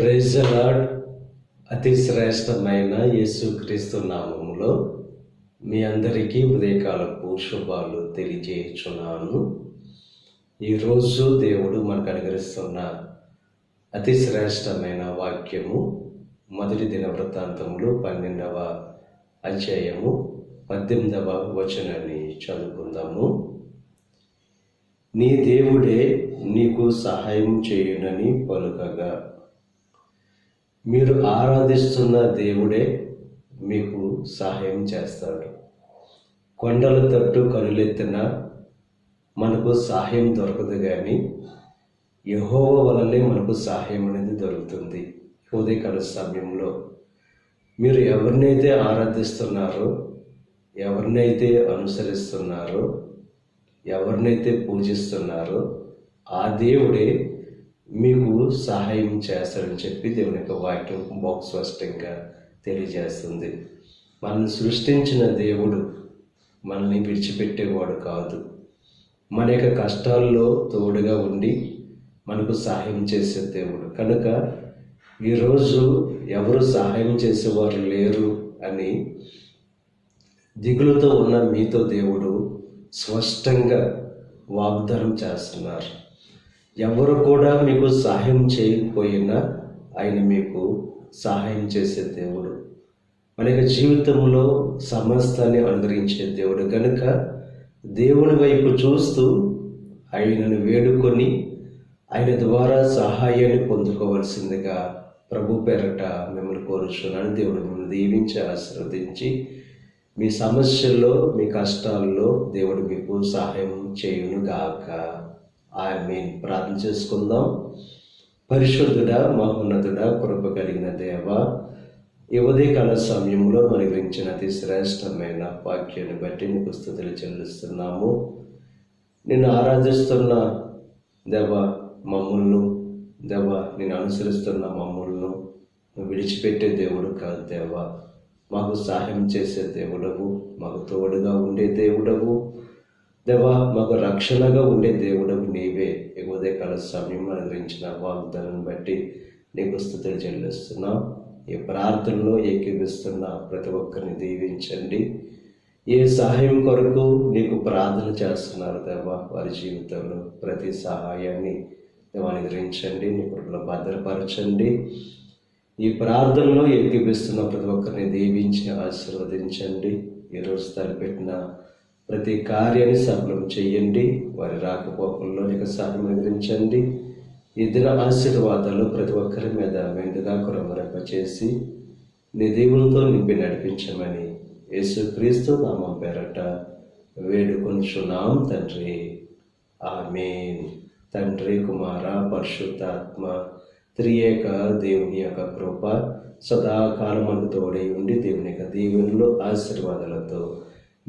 Praise అతి శ్రేష్టమైన యేసుక్రీస్తు నామములో మీ అందరికీ ఉదయకాలపు శుభాలు తెలియజేయుచున్నాను ఈరోజు దేవుడు మనకు అనుగ్రహిస్తున్న అతి శ్రేష్టమైన వాక్యము మొదటి దిన వృత్తాంతములు పన్నెండవ అధ్యాయము పద్దెనిమిదవ వచనాన్ని చదువుకుందాము. నీ దేవుడే నీకు సహాయం చేయునని పలుకగా మీరు ఆరాధిస్తున్న దేవుడే మీకు సహాయం చేస్తాడు. కొండల తట్టు కనులెత్తిన మనకు సహాయం దొరకదు కానీ యహోవ వలనే మనకు సహాయం అనేది దొరుకుతుంది. ఉదయకాల సమయంలో మీరు ఎవరినైతే ఆరాధిస్తున్నారో ఎవరినైతే అనుసరిస్తున్నారో ఎవరినైతే పూజిస్తున్నారో ఆ దేవుడే మీకు సహాయం చేస్తాడని చెప్పి దేవుని యొక్క వాక్యం బాక్స్ స్పష్టంగా తెలియజేస్తుంది. మనల్ని సృష్టించిన దేవుడు మనల్ని విడిచిపెట్టేవాడు కాదు. మన యొక్క కష్టాల్లో తోడుగా ఉండి మనకు సహాయం చేసే దేవుడు. కనుక ఈరోజు ఎవరు సహాయం చేసేవారు లేరు అని దిగులుతో ఉన్న మీతో దేవుడు స్పష్టంగా వాగ్దానం చేస్తున్నారు. ఎవరు కూడా మీకు సహాయం చేయకపోయినా ఆయన మీకు సహాయం చేసే దేవుడు. మన యొక్క జీవితంలో సమస్తాన్ని అనుగ్రహించే దేవుడు. కనుక దేవుని వైపు చూస్తూ ఆయనను వేడుకొని ఆయన ద్వారా సహాయాన్ని పొందుకోవలసిందిగా ప్రభు పేరట మిమ్మల్ని కోరుచున్నాను. దేవుడు మిమ్మల్ని దీవించి ఆశీర్వదించి మీ సమస్యల్లో మీ కష్టాల్లో దేవుడు మీకు సహాయం చేయును ఆమె మీన్ ప్రార్థన చేసుకుందాం. పరిశుద్ధుడ మహోన్నతుడ కృప కలిగిన దేవ ఈ ఉదయకాల సమయంలో మన గురించిన అతి శ్రేష్టమైన వాక్యాన్ని బట్టి నీకు స్థుతులు చెల్లిస్తున్నాము. నిన్ను ఆరాధిస్తున్న దేవ మమ్ములను దేవ నేను అనుసరిస్తున్న మమ్ములను నువ్వు విడిచిపెట్టే దేవుడు కాదు దేవా. మాకు సహాయం చేసే దేవుడవు మాకు తోడుగా ఉండే దేవుడవు. దేవా మాకు రక్షణగా ఉండే దేవుడు నీవే. ఎగువదే కాల సమయం అనుగ్రహించిన వాగ్దానం బట్టి నీకు స్థుతులు చెల్లిస్తున్నాం. ఈ ప్రార్థనలో ఏకీవిస్తున్న ప్రతి ఒక్కరిని దీవించండి. ఏ సహాయం కొరకు నీకు ప్రార్థన చేస్తున్నారు దేవా వారి జీవితంలో ప్రతి సహాయాన్ని దేవా అనుగ్రహించండి నీ కృపలో భద్రపరచండి. ఈ ప్రార్థనలో ఏకీపిస్తున్న ప్రతి ఒక్కరిని దీవించి ఆశీర్వదించండి. ఈరోజు తలపెట్టిన ప్రతి కార్యాన్ని సఫలం చేయండి వారి రాకపోకల్లో నీకు సహాయం అనుగ్రహించండి ఇద్దరు ఆశీర్వాదాలు ప్రతి ఒక్కరి మీద మెండుగా కురమరప చేసి నీ దేవునితో నింపి నడిపించమని యేసుక్రీస్తు నామం పేరట వేడుకొంచున్నాం తండ్రి. ఆమెన్. తండ్రి కుమార పరిశుద్ధాత్మ త్రియేక దేవుని యొక్క కృప సదాకాలమందు తోడై ఉండి దేవుని యొక్క దీవెనలు ఆశీర్వాదాలతో